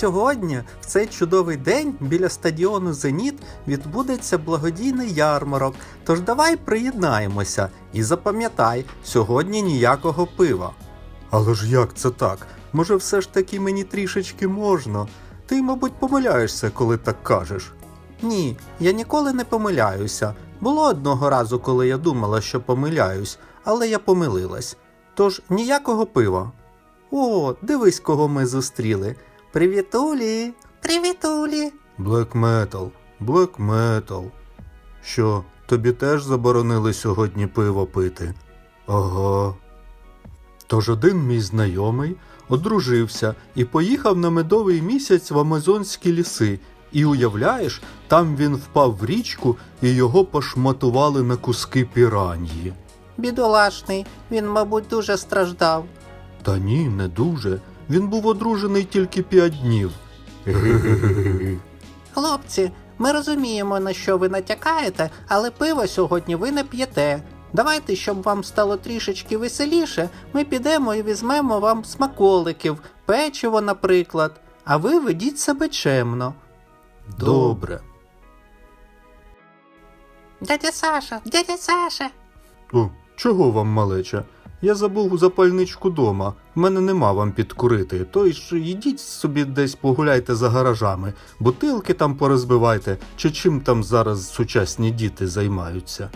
Сьогодні, в цей чудовий день, біля стадіону Зеніт відбудеться благодійний ярмарок. Тож давай приєднаємося і запам'ятай, сьогодні ніякого пива. Але ж як це так? Може, все ж таки мені трішечки можна? Ти, мабуть, помиляєшся, коли так кажеш. Ні, я ніколи не помиляюся. Було одного разу, коли я думала, що помиляюсь, але я помилилась. Тож ніякого пива. О, дивись, кого ми зустріли. Привітулі! Привітулі! Блек метал, блек метал. Що, тобі теж заборонили сьогодні пиво пити? Ага. Тож один мій знайомий одружився і поїхав на медовий місяць в Амазонські ліси. І уявляєш, там він впав в річку і його пошматували на куски піраньї. Бідолашний, він, мабуть, дуже страждав. Та ні, не дуже. Він був одружений тільки п'ять днів. Хлопці, ми розуміємо, на що ви натякаєте, але пиво сьогодні ви не п'єте. Давайте, щоб вам стало трішечки веселіше, ми підемо і візьмемо вам смаколиків, печиво, наприклад. А ви ведіть себе чемно. Добре. Дядя Саша, дядя Саша. О, чого вам, малеча? Я забув запальничку дома. В мене нема вам підкурити. То ж йдіть собі десь погуляйте за гаражами, бутилки там порозбивайте, чи чим там зараз сучасні діти займаються.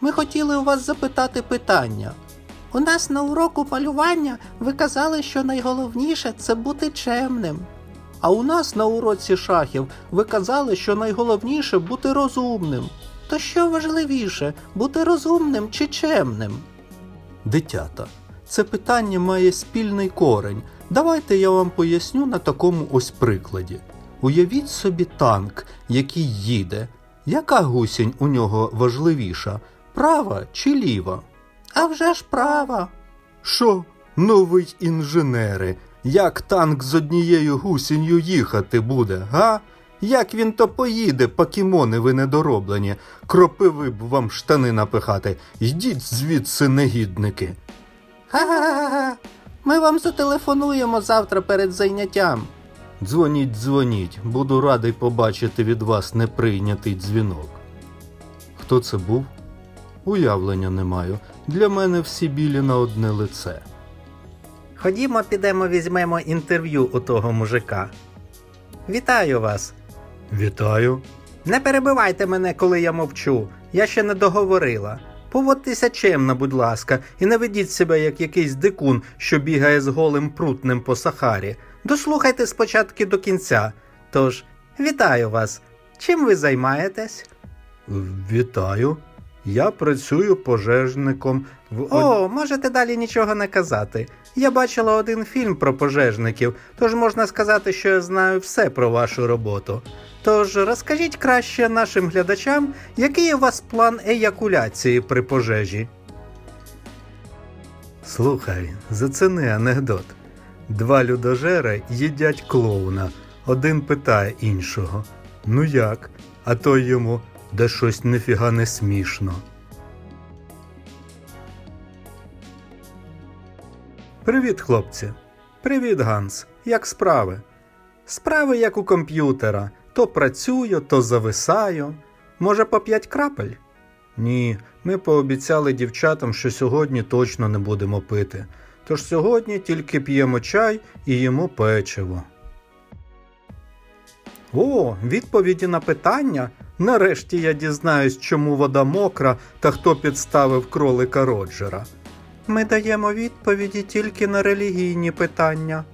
Ми хотіли у вас запитати питання. У нас на уроку малювання ви казали, що найголовніше це бути чемним. А у нас на уроці шахів ви казали, що найголовніше бути розумним. То що важливіше, бути розумним чи чемним? Дитята, це питання має спільний корень. Давайте я вам поясню на такому ось прикладі. Уявіть собі танк, який їде. Яка гусінь у нього важливіша? Права чи ліва? А вже ж права. Що, новий інженери? Як танк з однією гусінню їхати буде, га? Як він то поїде, покемони ви недороблені, кропиви б вам штани напихати. Йдіть звідси, негідники. Ха-ха-ха. Ми вам зателефонуємо завтра перед заняттям. Дзвоніть, дзвоніть, буду радий побачити від вас неприйнятий дзвінок. Хто це був? Уявлення не маю. Для мене всі білі на одне лице. Ходімо, підемо, візьмемо інтерв'ю у того мужика. Вітаю вас. Вітаю. Не перебивайте мене, коли я мовчу. Я ще не договорила. Поводьтеся чемно, будь ласка, і не ведіть себе як якийсь дикун, що бігає з голим прутнем по Сахарі. Дослухайте спочатку до кінця. Тож, вітаю вас. Чим ви займаєтесь? Вітаю. Я працюю пожежником в О, можете далі нічого не казати. Я бачила один фільм про пожежників, тож можна сказати, що я знаю все про вашу роботу. Тож розкажіть краще нашим глядачам, який у вас план еякуляції при пожежі. Слухай, зацени анекдот. Два людожери їдять клоуна. Один питає іншого: Ну як? А той йому, де щось нефіга не смішно. Привіт, хлопці. Привіт, Ганс. Як справи? Справи як у комп'ютера. То працюю, то зависаю. Може, по п'ять крапель? Ні, ми пообіцяли дівчатам, що сьогодні точно не будемо пити. Тож сьогодні тільки п'ємо чай і їмо печиво. О, відповіді на питання. Нарешті я дізнаюсь, чому вода мокра та хто підставив кролика Роджера. Ми даємо відповіді тільки на релігійні питання.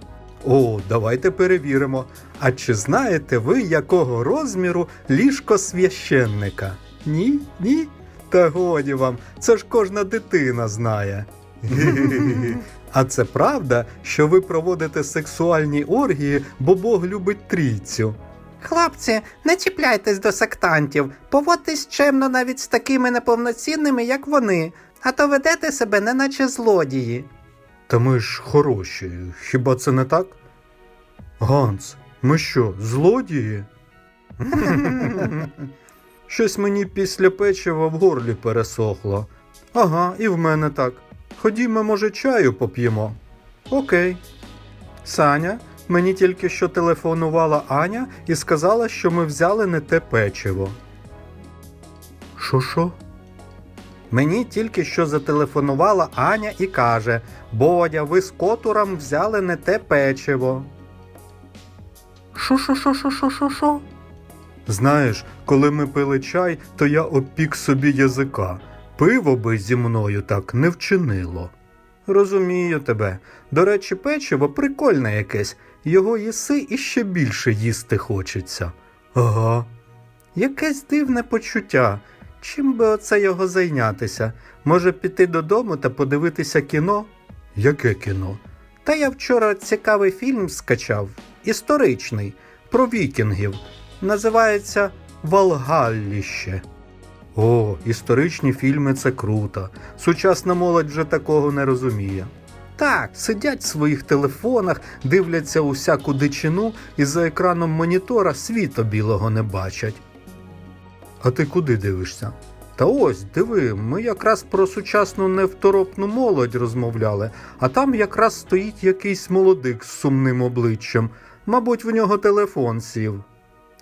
О, давайте перевіримо. А чи знаєте ви, якого розміру ліжко священника? Ні? Ні? Та годі вам, це ж кожна дитина знає. А це правда, що ви проводите сексуальні оргії, бо Бог любить трійцю. Хлопці, не чіпляйтесь до сектантів, поводьтесь чемно навіть з такими неповноцінними, як вони, а то ведете себе неначе злодії. Та ми ж хороші, хіба це не так? Ганс, ми що, злодії? Щось мені після печива в горлі пересохло. Ага, і в мене так. Ходімо, може, чаю поп'ємо. Окей. Саня, Мені тільки що телефонувала Аня і сказала, що ми взяли не те печиво. Що що? Мені тільки що зателефонувала Аня і каже: Бодя, ви з котуром взяли не те печиво. Що, що, що, що, що, що, що? Знаєш, коли ми пили чай, то я обпік собі язика. Пиво би зі мною так не вчинило. Розумію тебе. До речі, печиво прикольне якесь. Його їси і ще більше їсти хочеться. Ага. Якесь дивне почуття. Чим би оце його зайнятися? Може піти додому та подивитися кіно? Яке кіно? Та я вчора цікавий фільм скачав, історичний, про вікінгів. Називається Валгалліще. О, історичні фільми це круто. Сучасна молодь вже такого не розуміє. Так, сидять в своїх телефонах, дивляться усяку дичину і за екраном монітора світа білого не бачать. А ти куди дивишся? Та ось, диви, ми якраз про сучасну невторопну молодь розмовляли, а там якраз стоїть якийсь молодик з сумним обличчям. Мабуть, в нього телефон сів.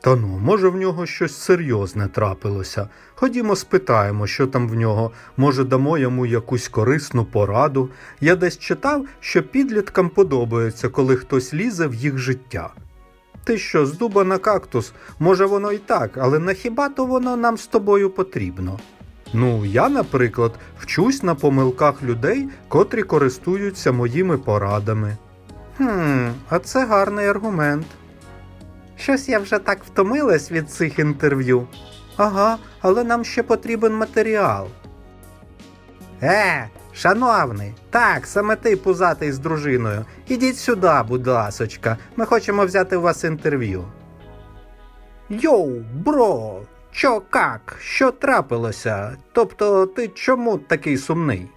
Та ну, може, в нього щось серйозне трапилося. Ходімо, спитаємо, що там в нього. Може, дамо йому якусь корисну пораду. Я десь читав, що підліткам подобається, коли хтось лізе в їх життя. Ти що, з дуба на кактус? Може, воно і так, але на хіба то воно нам з тобою потрібно? Ну, я, наприклад, вчусь на помилках людей, котрі користуються моїми порадами. Хм, а це гарний аргумент. Щось я вже так втомилась від цих інтерв'ю. Ага, але нам ще потрібен матеріал. Е, шановний, так, саме ти пузатий з дружиною. Ідіть сюди, будь ласочка. Ми хочемо взяти у вас інтерв'ю. Йоу, бро, чо как? Що трапилося? Тобто, ти чому такий сумний?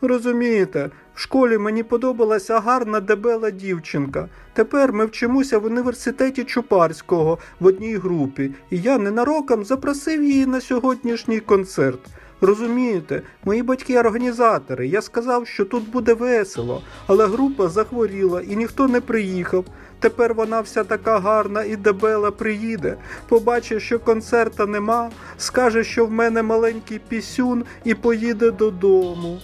Розумієте, в школі мені подобалася гарна дебела дівчинка. Тепер ми вчимося в університеті Чупарського в одній групі, і я ненароком запросив її на сьогоднішній концерт. Розумієте, мої батьки організатори. Я сказав, що тут буде весело, але група захворіла і ніхто не приїхав. Тепер вона вся така гарна і дебела приїде, побачить, що концерта нема, скаже, що в мене маленький пісюн і поїде додому.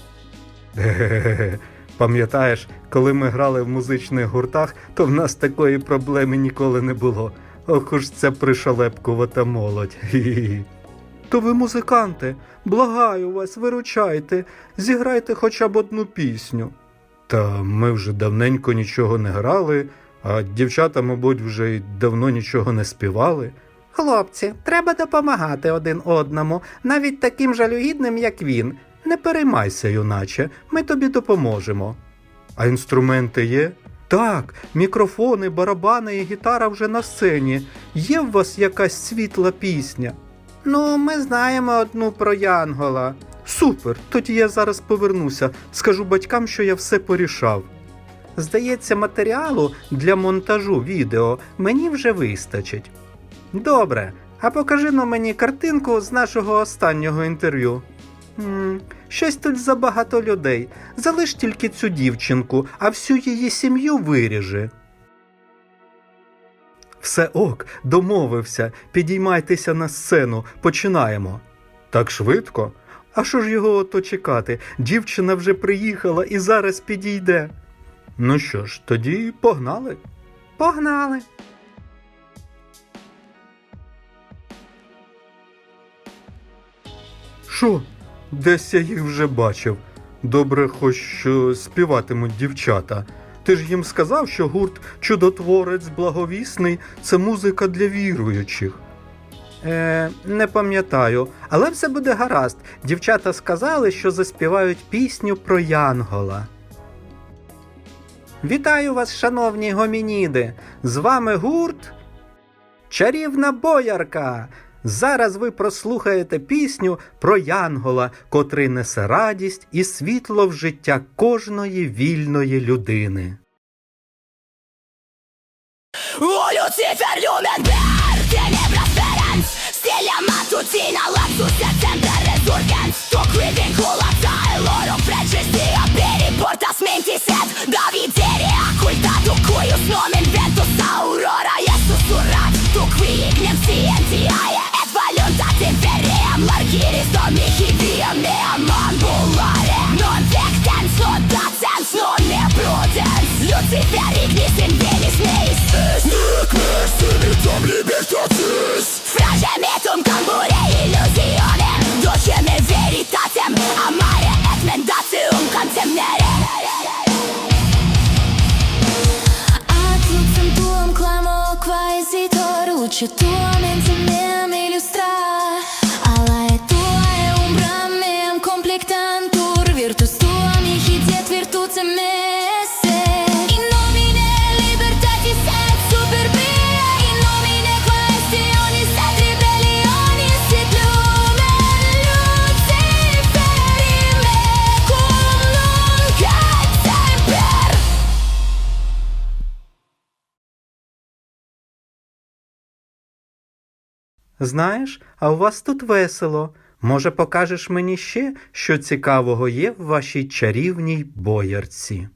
Пам'ятаєш, коли ми грали в музичних гуртах, то в нас такої проблеми ніколи не було. Ох уж ця пришалепкувата молодь. То ви музиканти, благаю вас, виручайте, зіграйте хоча б одну пісню. Та ми вже давненько нічого не грали, а дівчата, мабуть, вже й давно нічого не співали. Хлопці, треба допомагати один одному, навіть таким жалюгідним, як він. Не переймайся, юначе, ми тобі допоможемо. А інструменти є? Так, мікрофони, барабани і гітара вже на сцені. Є в вас якась світла пісня? Ну, ми знаємо одну про Янгола. Супер, тоді я зараз повернуся, скажу батькам, що я все порішав. Здається, матеріалу для монтажу відео мені вже вистачить. Добре, а покажи на мені картинку з нашого останнього інтерв'ю. Щось тут забагато людей. Залиш тільки цю дівчинку, а всю її сім'ю виріжи. Все ок, домовився. Підіймайтеся на сцену, починаємо. Так швидко? А що ж його ото чекати? Дівчина вже приїхала і зараз підійде. Ну що ж, тоді погнали. Погнали. Що? Десь я їх вже бачив. Добре, хоч що співатимуть дівчата. Ти ж їм сказав, що гурт Чудотворець благовісний це музика для віруючих. Е, не пам'ятаю, але все буде гаразд. Дівчата сказали, що заспівають пісню про Янгола. Вітаю вас, шановні гомініди! З вами гурт Чарівна боярка. Зараз ви прослухаєте пісню про Янгола, котрий несе радість і світло в життя кожної вільної людини. Lucifer Lumen per Tenebras Perens Stilla matutina lapsus September resurgens Tu qui vinculata e loro pregisti Aperi Luce tuam ensem meam illustra Alae tuae umbram meam complectantur Virtus tua mihi diet virtutem esse Знаєш, а у вас тут весело. Може, покажеш мені ще, що цікавого є в вашій чарівній боярці?